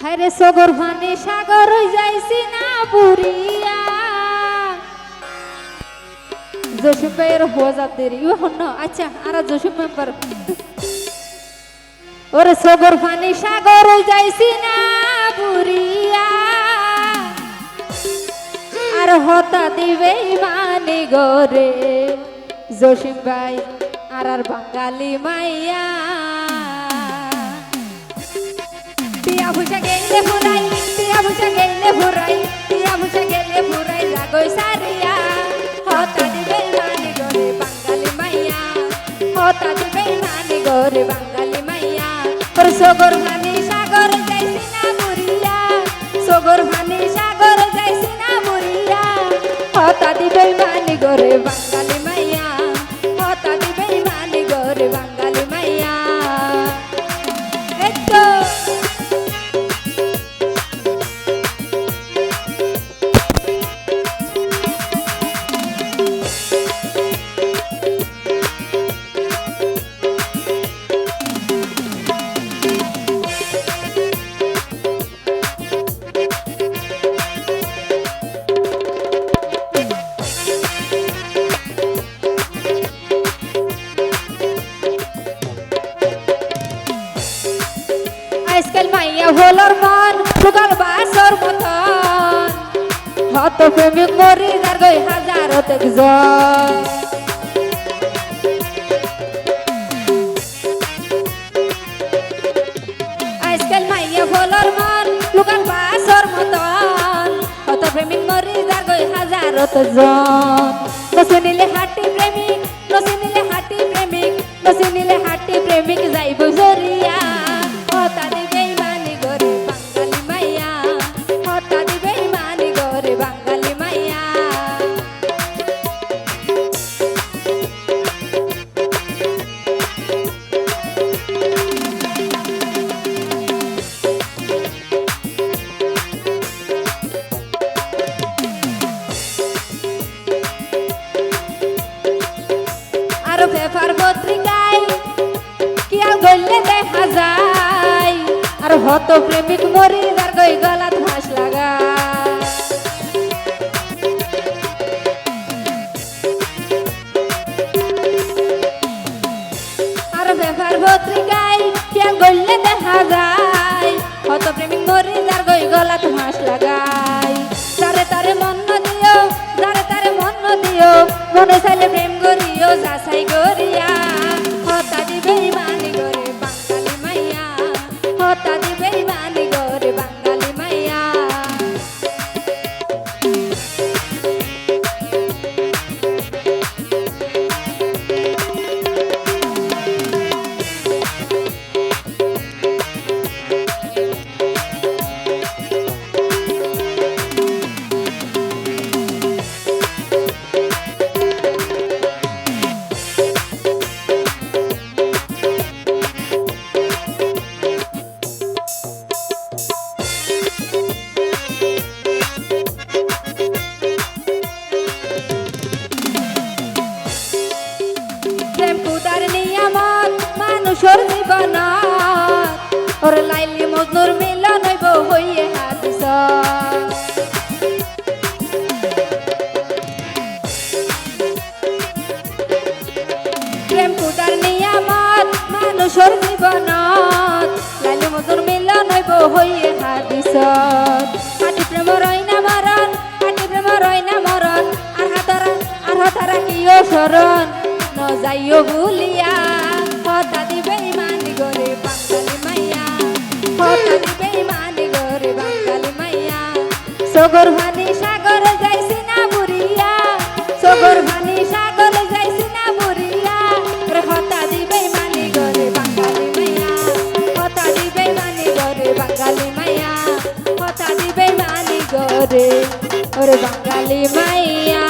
হায়রে সগর ফানি সাগর যাইছি না বুড়িয়া জসিম ভাইয়ের হওয়া যাদের ইউ হন আচ্ছা আর জসিম মেম্বার ওরে সগর ফানি সাগর যাইছি না বুড়িয়া আর হতা দিবে মানে গরে, জসিম ভাই, আর আর বাঙালি মাইয়া। ভুষা গেলে ফুরাই টিয়া ভুষা গেলে ফুরাই টিয়া ভুষা গেলে ফুরাই লাগই সারিয়া। হতা দিবে মানে গরে বাঙালি মাইয়া হতা দিবে মানে গরে বাঙালি মাইয়া। ওর সগর মানে সাগর যাইছি না মুরিয়া, সগর মানে সাগর যাইছি না মুরিয়া। হতা দিবে মাইয়া হলোর মন সুগাল বাসর মতন। হত প্রেমিক মরি যার গই হাজার একজন আজকাল মাইয়া হলোর মন সুগাল বাসর মতন। হত প্রেমিক মরি যার গই হাজার জন। যায় আর হত প্রেমিক মরি গই ফাঁস লাগা। আর পেপার পত্রিকায় দেখা যায় হত প্রেমিক মরি যার গই গলাত ফাঁস লাগাই। তারে তারে মন দিও, যারে তারে মন দিও, মনে চাইলে প্রেম করিও, যাচাই করিয়া মানুষের জীবন ওর লাইলি মজনুর মিলন হইব, হইয়ে হাদিস প্রেম জীবন লাইলি মজনুর মিলন হইব, হইয়ে হাদিস হাতি প্রেম রইনা মরণ হাতি প্রেম রইনা মরণ। আর হাতর আর হাতারা কিও শরণ? ন সগর ভানি সাগর যাইছি না বুড়িয়া। সগর ভানি সাগর যাইছি না বুড়িয়া। হতা দিবে মানি গরে বাঙালি মাইয়া। হতা দিবে মানি গরে বাঙালি মাইয়া। হতা দিবে মানি গরে ওরে বাঙালি মাইয়া।